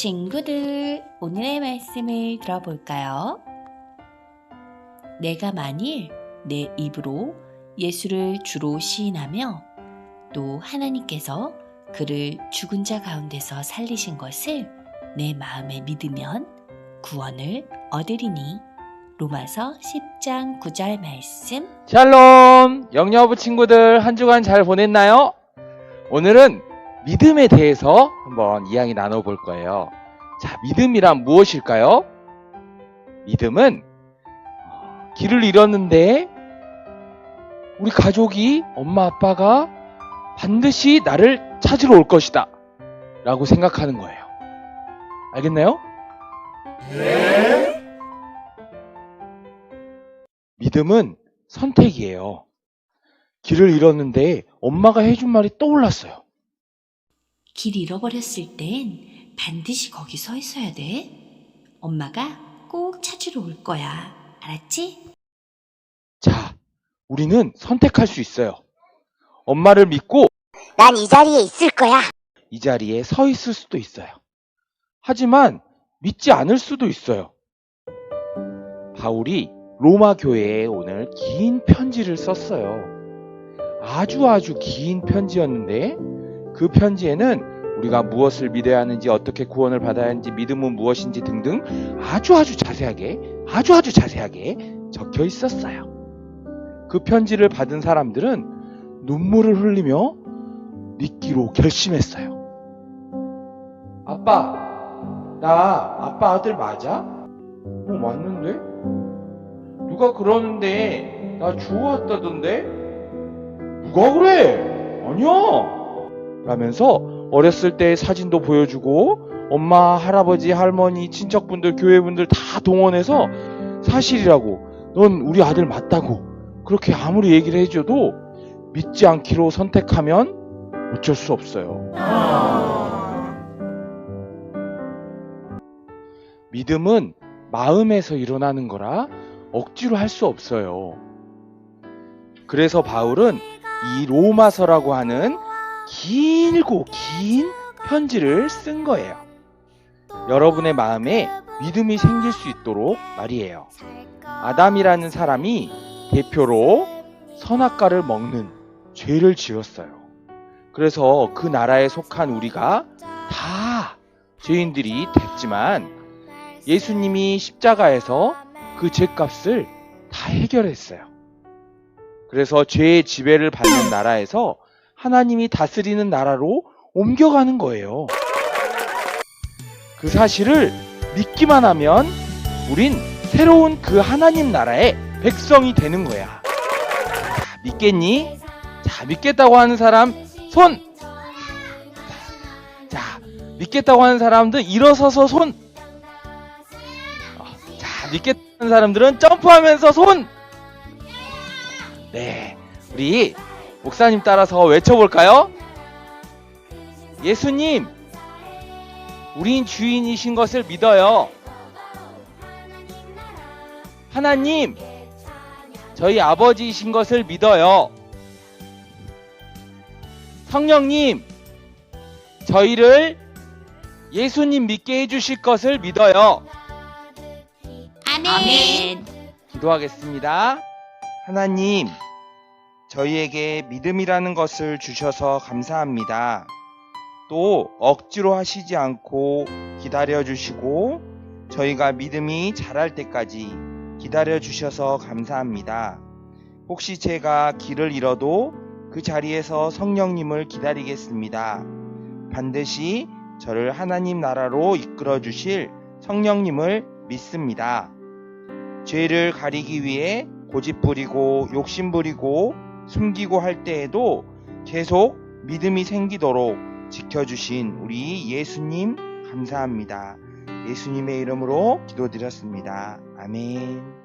친구들, 오늘의 말씀을 들어볼까요? 내가 만일 내 입으로 예수를 주로 시인하며 또 하나님께서 그를 죽은 자 가운데서 살리신 것을 내 마음에 믿으면 구원을 얻으리니 로마서 10장 9절 말씀 샬롬! 영여부 친구들 한 주간 잘 보냈나요? 오늘은 믿음에 대해서 한번 이야기 나눠볼 거예요. 자, 믿음이란 무엇일까요? 믿음은 어, 길을 잃었는데 우리 가족이 엄마 아빠가 반드시 나를 찾으러 올 것이다. 라고 생각하는 거예요. 알겠나요? 믿음은 선택이에요. 길을 잃었는데 엄마가 해준 말이 떠올랐어요. 길 잃어버렸을 땐 반드시 거기 서 있어야 돼. 엄마가 꼭 찾으러 올 거야. 알았지? 자, 우리는 선택할 수 있어요. 엄마를 믿고 난 이 자리에 있을 거야. 이 자리에 서 있을 수도 있어요. 하지만 믿지 않을 수도 있어요. 바울이 로마 교회에 오늘 긴 편지를 썼어요. 아주 아주 긴 편지였는데 그 편지에는 우리가 무엇을 믿어야 하는지 어떻게 구원을 받아야 하는지 믿음은 무엇인지 등등 아주 아주 자세하게 아주 아주 자세하게 적혀 있었어요. 그 편지를 받은 사람들은 눈물을 흘리며 믿기로 결심했어요. 아빠, 나 아빠 아들 맞아? 어, 맞는데? 누가 그러는데 나 좋아했다던데? 누가 그래? 아니야! 라면서 어렸을 때 사진도 보여주고 엄마, 할아버지, 할머니, 친척분들, 교회분들 다 동원해서 사실이라고 넌 우리 아들 맞다고 그렇게 아무리 얘기를 해줘도 믿지 않기로 선택하면 어쩔 수 없어요. 믿음은 마음에서 일어나는 거라 억지로 할 수 없어요. 그래서 바울은 이 로마서라고 하는 길고 긴 편지를 쓴 거예요. 여러분의 마음에 믿음이 생길 수 있도록 말이에요. 아담이라는 사람이 대표로 선악과를 먹는 죄를 지었어요. 그래서 그 나라에 속한 우리가 다 죄인들이 됐지만 예수님이 십자가에서 그 죄값을 다 해결했어요. 그래서 죄의 지배를 받는 나라에서 하나님이 다스리는 나라로 옮겨가는 거예요. 그 사실을 믿기만 하면 우린 새로운 그 하나님 나라의 백성이 되는 거야. 자, 믿겠니? 자, 믿겠다고 하는 사람 손! 자, 믿겠다고 하는 사람들 일어서서 손! 어, 자, 믿겠다는 사람들은 점프하면서 손! 네, 우리 목사님 따라서 외쳐볼까요? 예수님, 우린 주인이신 것을 믿어요. 하나님, 저희 아버지이신 것을 믿어요. 성령님, 저희를 예수님 믿게 해주실 것을 믿어요. 아멘. 기도하겠습니다. 하나님, 저희에게 믿음이라는 것을 주셔서 감사합니다. 또 억지로 하시지 않고 기다려 주시고 저희가 믿음이 자랄 때까지 기다려 주셔서 감사합니다. 혹시 제가 길을 잃어도 그 자리에서 성령님을 기다리겠습니다. 반드시 저를 하나님 나라로 이끌어 주실 성령님을 믿습니다. 죄를 가리기 위해 고집 부리고 욕심 부리고 숨기고 할 때에도 계속 믿음이 생기도록 지켜주신 우리 예수님 감사합니다. 예수님의 이름으로 기도드렸습니다. 아멘.